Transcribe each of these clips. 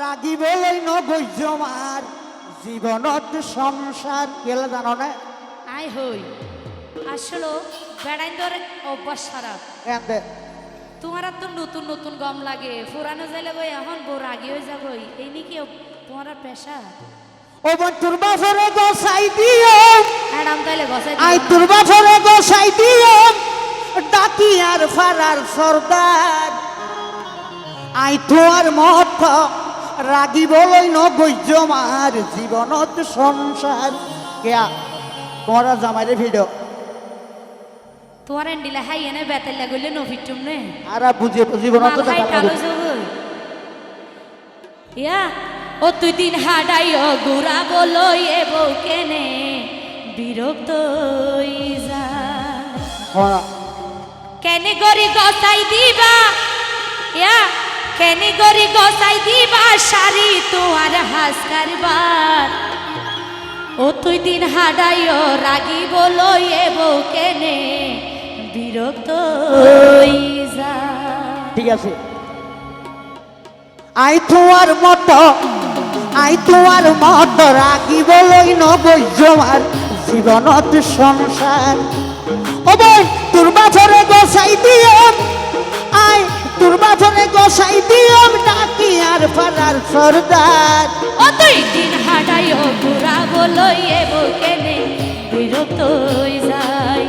রাগি বলেই নগৈজ মার জীবনত সংসার গেলে জানো না? আই হই আসলে বেড়াই ধরে অভ্যাস খারাপ এতে তোমার তো নতুন নতুন গম লাগে পুরানো যাইলে গই এখন বউ রাগি হয়ে যাবই এই নাকি তোমার পেশা? ও বোন তোর বাপরে গোসাই দিও। ম্যাডাম তাইলে গসাই আই তোর বাপরে গোসাই দিও। ডাকি আর ফারার সর্দার। আই তোর মত রাগি বলেই নগৈজ মার জীবনত সংসার। কেয়া তোমার জামাইরে ভিডিও। তোমার এন্ডিলে হাই এনে বেতাল লাগলে নভিটুম নে। আর বুঝে জীবনত মাল হাই টালো ইয়া ও তুই দিন হাডাই ও গুড়া বলো এ বউ কেনে বিরক্ত যায় কেনে গরি গসাই দিবা? ইয়া কেনে গরি গসাই দিবা শাড়ি তোমার হাস কারবার? ও তুই দিন হাডাইও রাগি বলো এ বউ কেনে, বিরক্ত ঠিক আছে। আই তোমার মত, আই তোমার মত রাগি বলই নবৈজ আর জীবনত সংসার। ও বোন তোর বাছরে গোসাই দিও। আই তোর বাছরে গোসাই দিও ডাকি আর ফারার সর্দার। ও তুই দিন হাডাইও ঘুরা বলো এ বউ কেনে বিরক্ত হই যায়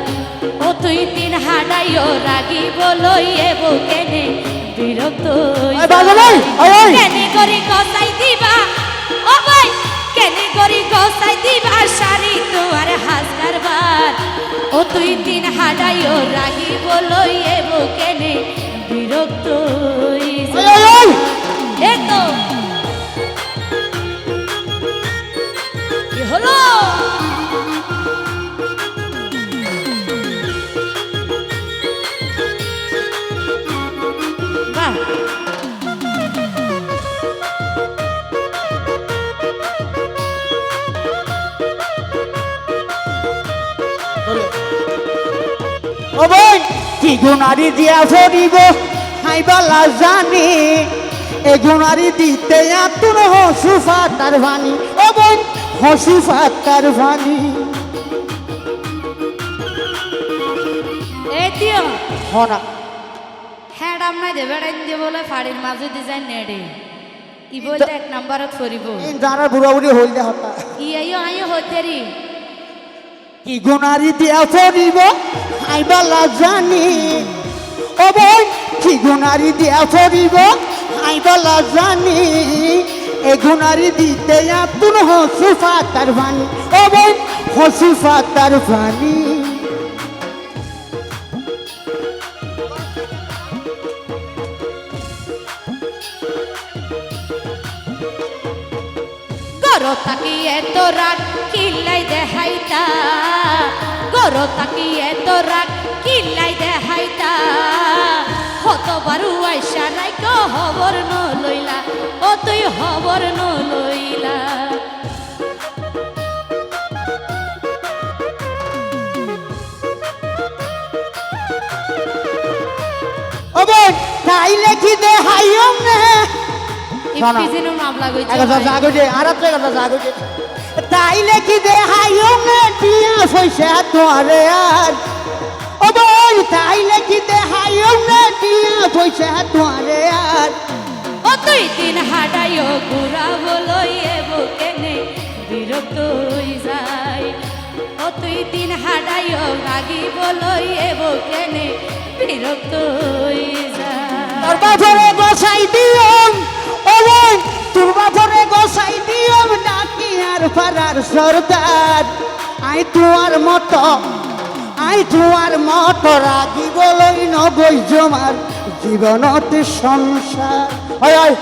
ও তুই দিন হাডাইও রাগি বলো এ বউ কেনে করি গসাই দিবা ও বোন কি গুণারি দিয়া ফরিব হাইবালা জানি এ গুণারি দিতে আতুর হসুফা তার ভানি ও বোন হসুফা তার ভানি এই দিও। হনা হ্যাঁ আমনাই দে বেড়াই দিয়ে বলে ফাড়ির মাঝে ডিজাইন নেড়ে। ই বলতে এক নাম্বারত এই যারা বুড়া বুড়ি হইলে হতা ই আইও আইও হতেরি কি গুণারি দিয়া ফরিব হাইবালা জানি। ও বই, কি গুণারি দিয়া ফরিব হাইবালা জানি। এ গুণারি দিতে আপন হসুফা তার ভানি ও বই হসুফা তার ভানি গরো তাকি এত রাগ কিল্লাই দেখাইতা গরো তাকি এত রাগ কিল্লাই দেখাইতা হত বারু আইসা নাই ক হবর ন লইলা ও তুই হবর ন লইলা তাইলে কি দে হাইয়ম নে? তাইলে কি দে হাইয়ম নে দিয়া পয়সা তোরে আর? ও তাইলে কি দে হাইয়ম নে দিয়া পয়সা তোরে আর? ও তুই দিন হাডাইও ঘুরা বলো এ বুকেনে বিরক্ত হই যায় ও তুই দিন হাডাইও রাগি বলো এ বুকেনে বিরক্ত হই যায় তোর বাপরে ও বোন তোর বাপরে গোসাই দিয়ম ডাকি আর সর্দার। আই তোমার মত, আই তোমার মত রাগি বলই নগৈ জমার জীবনত সংসার। হয়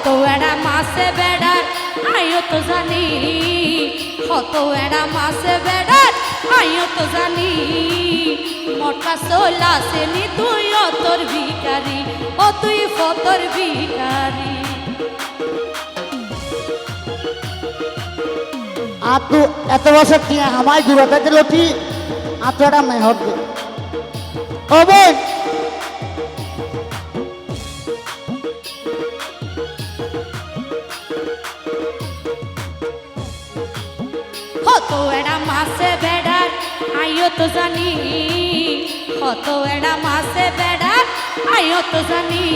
হত এড়া মাসে বেড়ার আইও তো জানি। হত এড়া মাসে বেড়ার আইও তো জানি। মোটা সোলা সেনি তুই ও তোর ভিকারি ও তুই ফতর ভিকারি আর তো এত বছর টিয়া আমায় দূরতে দিল কি? আর তো একটা মেহর দে। ও হত এড়া মাসে বেড়ার আইও তো জানি। হত এড়া মাসে বেড়ার আইও তো জানি।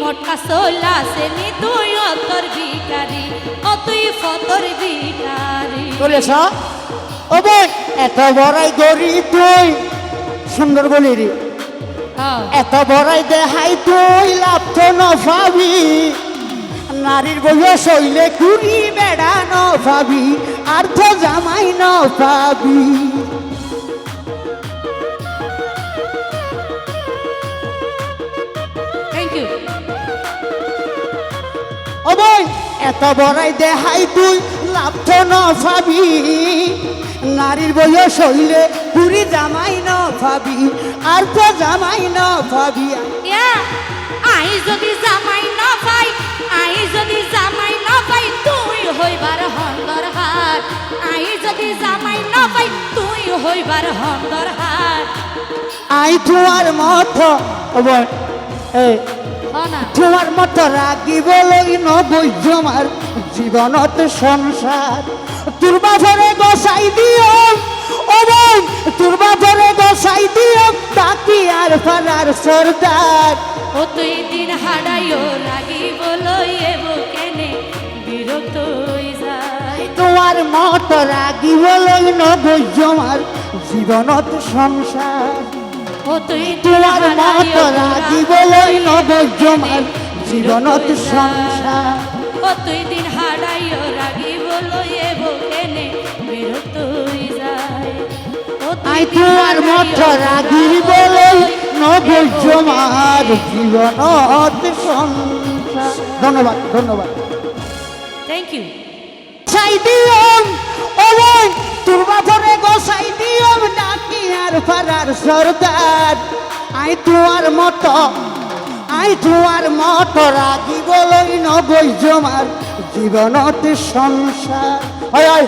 মোটকা সোলা সেনি তুই ও তোর ভিকারি ও তুই ফতর ভিকারি চলেছ ও বোন এত বড়াই গরি তুই সুন্দর বলি রে। হ্যাঁ। এত বড়াই দেহাই তুই লাভ তো নফাবি নারীর বয়স হইলে কুড়ি বেড়া নফাবি আর তো জামাই ইউ ও বোন এত বড়াই দেহাই তুই লাভ তো নফাবি নারীর বয়স হইলে কুড়ি জামাই নফাবি আর তো জামাই নফাবি ইয়া আই যদি জামাই না যদি জামাই না পাই তুই হইবার হন্দর হাট। আই যদি জামাই না পাই তুই হইবার হন্দর হাট। আই তোমার মত এই তোমার মতো রাগিবলৈ নবৈ জমার জীবনত সংসার। তোর বাপরে গসাই দিও ও বোন তোর বাপরে গসাই দিও বাকি আর ফারার সর্দার। ও তুই দিন হাডাইও তোমার মতো রাগিবলৈ নবৈ জমার জীবনত সংসার। তোমার মতো রাগিবলৈ নবৈ জমার জীবনত সংসার। তুই দিন হাডাইও রাগি বলো এবো কেনে যায়। ও তুই আই তোমার মতো হারাইও জমার কেনে জীবনত সংসার। ধন্যবাদ ধন্যবাদ। থ্যাংক ইউ চাই দিয়ম, ওরে তোর বাপরে গোসাই দিয়ম নাকি আর পারার সর্দার। আই তোমার মতো, আই তোমার মতো রাগিবলৈ নবৈ জমার জীবনতে সংসার। হয়